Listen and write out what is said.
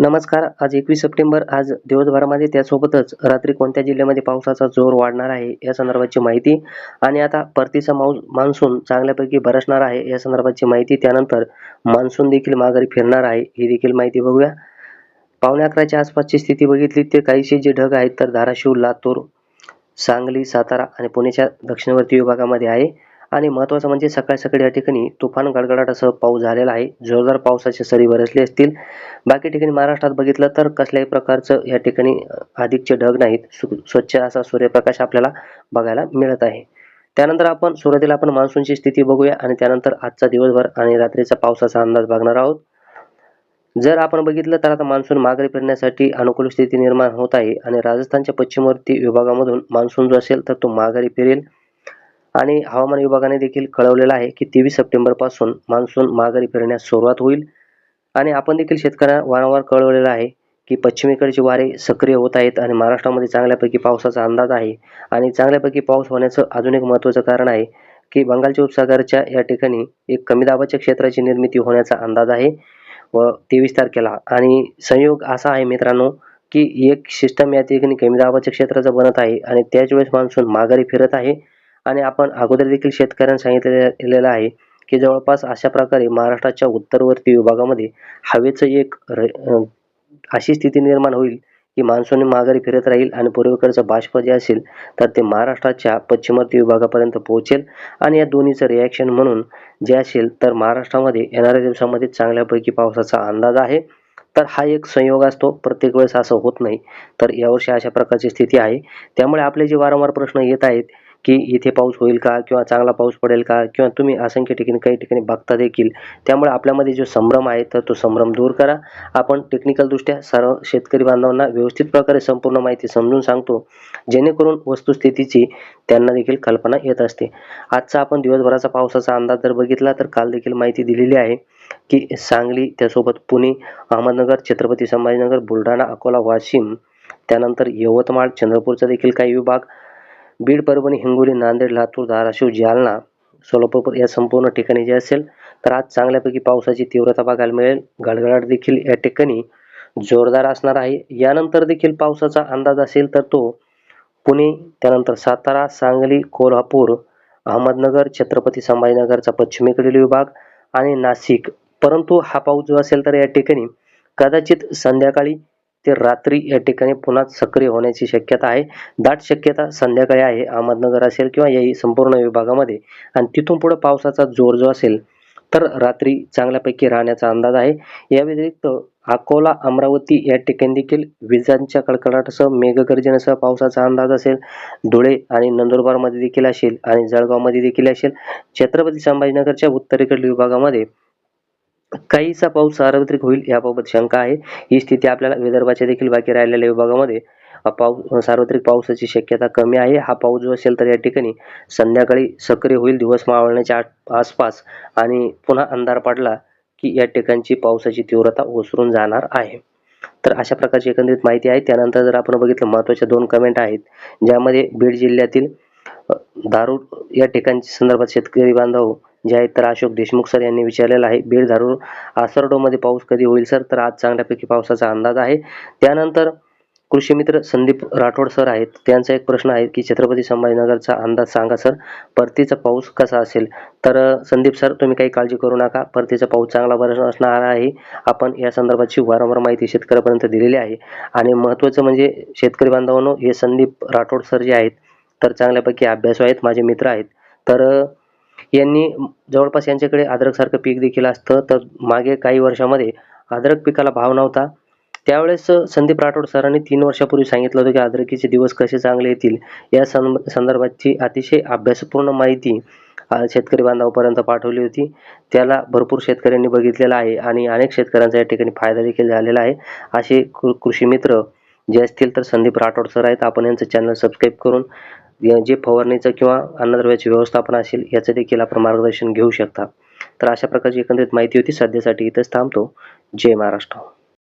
नमस्कार आज एकवीस सप्टेंबर आज दिवसभरामध्ये त्यासोबतच रात्री कोणत्या जिल्ह्यामध्ये पावसाचा जोर वाढणार आहे या संदर्भाची माहिती आणि आता परतीचा माऊस मान्सून चांगल्यापैकी बरसणार आहे या संदर्भाची माहिती त्यानंतर मान्सून देखील माघारी फिरणार आहे ही देखील माहिती बघूया. पावणे अकराच्या आसपासची स्थिती बघितली ते काहीसे जे ढग आहेत तर धाराशिव लातूर सांगली सातारा आणि पुण्याच्या दक्षिणवर्ती विभागामध्ये आहे. आणि महत्त्वाचं म्हणजे सकाळ सकाळी या ठिकाणी तुफान गडगडाटासह पाऊस झालेला आहे. जोरदार पावसाचे सरी बरसले असतील. बाकी ठिकाणी महाराष्ट्रात बघितलं तर कसल्याही प्रकारचं या ठिकाणी अधिकचे ढग नाहीत. सु- स्वच्छ असा सूर्यप्रकाश आपल्याला बघायला मिळत आहे. त्यानंतर आपण सुरुवातीला आपण मान्सूनची स्थिती बघूया आणि त्यानंतर आजचा दिवसभर आणि रात्रीचा पावसाचा अंदाज बघणार आहोत. जर आपण बघितलं तर आता मान्सून माघारी फिरण्यासाठी अनुकूल स्थिती निर्माण होत आहे आणि राजस्थानच्या पश्चिमवर्ती विभागामधून मान्सून जो असेल तर तो माघारी फिरेल. आणि हवामान विभागाने देखील कळवलेलं आहे की तेवीस सप्टेंबरपासून मान्सून माघारी फिरण्यास सुरुवात होईल. आणि आपण देखील शेतकऱ्यांना वारंवार कळवलेलं आहे की पश्चिमेकडचे वारे सक्रिय होत आहेत आणि महाराष्ट्रामध्ये चांगल्यापैकी पावसाचा अंदाज आहे. आणि चांगल्यापैकी पाऊस होण्याचं अजून एक महत्त्वाचं कारण आहे की बंगालच्या उपसागरच्या या ठिकाणी एक कमी दाबाच्या क्षेत्राची निर्मिती होण्याचा अंदाज आहे. व तेवीस तारखेला. आणि संयोग असा आहे मित्रांनो की एक सिस्टम या ठिकाणी कमी दाबाच्या क्षेत्राचं बनत आहे आणि त्याच वेळेस मान्सून माघारी फिरत आहे. आणि आपण अगोदर देखील शेतकऱ्यांना सांगितलेलं आहे की जवळपास अशा प्रकारे महाराष्ट्राच्या उत्तरवर्ती विभागामध्ये हवेचं एक र अशी स्थिती निर्माण होईल की मान्सून माघारी फिरत राहील आणि पूर्वेकडचं बाष्प जे असेल तर ते महाराष्ट्राच्या पश्चिमवर्ती विभागापर्यंत पोहोचेल. आणि या दोन्हीचं रिॲक्शन म्हणून जे असेल तर महाराष्ट्रामध्ये येणाऱ्या दिवसामध्ये चांगल्यापैकी पावसाचा अंदाज आहे. तर हा एक संयोग असतो. प्रत्येक वेळेस असं होत नाही. तर यावर्षी अशा प्रकारची स्थिती आहे. त्यामुळे आपले जे वारंवार प्रश्न येत आहेत की इथे पाऊस होईल का किंवा चांगला पाऊस पडेल का किंवा तुम्ही असंख्य ठिकाणी काही ठिकाणी बघता देखील त्यामुळे आपल्यामध्ये जो संभ्रम आहे तर तो संभ्रम दूर करा. आपण टेक्निकलदृष्ट्या सर्व शेतकरी बांधवांना व्यवस्थित प्रकारे संपूर्ण माहिती समजून सांगतो जेणेकरून वस्तुस्थितीची त्यांना देखील कल्पना येत असते. आजचा आपण दिवसभराचा पावसाचा अंदाज जर बघितला तर काल देखील माहिती दिलेली आहे की सांगली त्यासोबत पुणे अहमदनगर छत्रपती संभाजीनगर बुलढाणा अकोला वाशिम त्यानंतर यवतमाळ चंद्रपूरचा देखील काही विभाग बीड परभणी हिंगोली नांदेड लातूर धाराशिव जालना सोलापूर या संपूर्ण ठिकाणी जे असेल तर आज चांगल्यापैकी पावसाची तीव्रता बघायला मिळेल. गडगडाट देखील या ठिकाणी जोरदार असणार आहे. यानंतर देखील पावसाचा अंदाज असेल तर तो पुणे त्यानंतर सातारा सांगली कोल्हापूर अहमदनगर छत्रपती संभाजीनगरचा पश्चिमेकडील विभाग आणि नाशिक. परंतु हा पाऊस जो असेल तर या ठिकाणी कदाचित संध्याकाळी ते रात्री या ठिकाणी पुन्हा सक्रिय होण्याची शक्यता आहे. दाट शक्यता संध्याकाळी आहे. अहमदनगर असेल किंवा याही संपूर्ण विभागामध्ये आणि तिथून पुढे पावसाचा जोर जो असेल तर रात्री चांगल्यापैकी राहण्याचा अंदाज आहे. या व्यतिरिक्त अकोला अमरावती या ठिकाणी देखील विजांच्या कडकडाटासह मेघगर्जनेसह पावसाचा अंदाज असेल. धुळे आणि नंदुरबारमध्ये देखील असेल आणि जळगावमध्ये देखील असेल. छत्रपती संभाजीनगरच्या उत्तरेकडील विभागामध्ये काहीसा पाऊस सार्वत्रिक होईल याबाबत शंका आहे. ही स्थिती आपल्याला विदर्भाच्या देखील बाकी राहिलेल्या विभागामध्ये पाऊस सार्वत्रिक पावसाची शक्यता कमी आहे. हा पाऊस जो असेल तर या ठिकाणी संध्याकाळी सक्रिय होईल. दिवस मावळण्याच्या आसपास आणि पुन्हा अंधार पडला की या ठिकाणची पावसाची तीव्रता ओसरून जाणार आहे. तर अशा प्रकारची एकंदरीत माहिती आहे. त्यानंतर जर आपण बघितलं महत्त्वाच्या दोन कमेंट आहेत. ज्यामध्ये बीड जिल्ह्यातील दारू या ठिकाणच्या संदर्भात शेतकरी बांधव जे आहेत तर अशोक देशमुख सर यांनी विचारलेलं आहे बीड धारूर आसरडोमध्ये पाऊस कधी होईल सर? तर आज चांगल्यापैकी पावसाचा अंदाज आहे. त्यानंतर कृषी मित्र संदीप राठोड सर आहेत. त्यांचा एक प्रश्न आहे की छत्रपती संभाजीनगरचा अंदाज सांगा सर परतीचा पाऊस कसा असेल? तर संदीप सर तुम्ही काही काळजी करू नका. परतीचा पाऊस चांगला बरं असणार आहे. आपण या संदर्भाची वारंवार माहिती शेतकऱ्यापर्यंत दिलेली आहे. आणि महत्त्वाचं म्हणजे शेतकरी बांधवांनो हे संदीप राठोड सर जे आहेत तर चांगल्यापैकी अभ्यासू आहेत माझे मित्र आहेत. तर यांनी जवळपास यांच्याकडे अद्रकसारखं पीक देखील असतं. तर मागे काही वर्षामध्ये अद्रक पिकाला भाव नव्हता. त्यावेळेस संदीप राठोड सरांनी तीन वर्षापूर्वी सांगितलं होतं की अद्रकीचे दिवस कसे चांगले येतील. या सं संदर्भाची अतिशय अभ्यासपूर्ण माहिती शेतकरी बांधवापर्यंत पाठवली होती. त्याला भरपूर शेतकऱ्यांनी बघितलेला आहे आणि अनेक शेतकऱ्यांचा या ठिकाणी फायदा देखील झालेला आहे. असे कृषी मित्र जे असतील तर संदीप राठोड सर आहेत. आपण यांचं चॅनल सबस्क्राईब करून जे फवारणीचं किंवा अन्नद्रव्याचे व्यवस्थापन असेल याचं देखील आपण मार्गदर्शन घेऊ शकता. तर अशा प्रकारची एकंदरीत माहिती होती. सध्यासाठी इथंच थांबतो. जय महाराष्ट्र.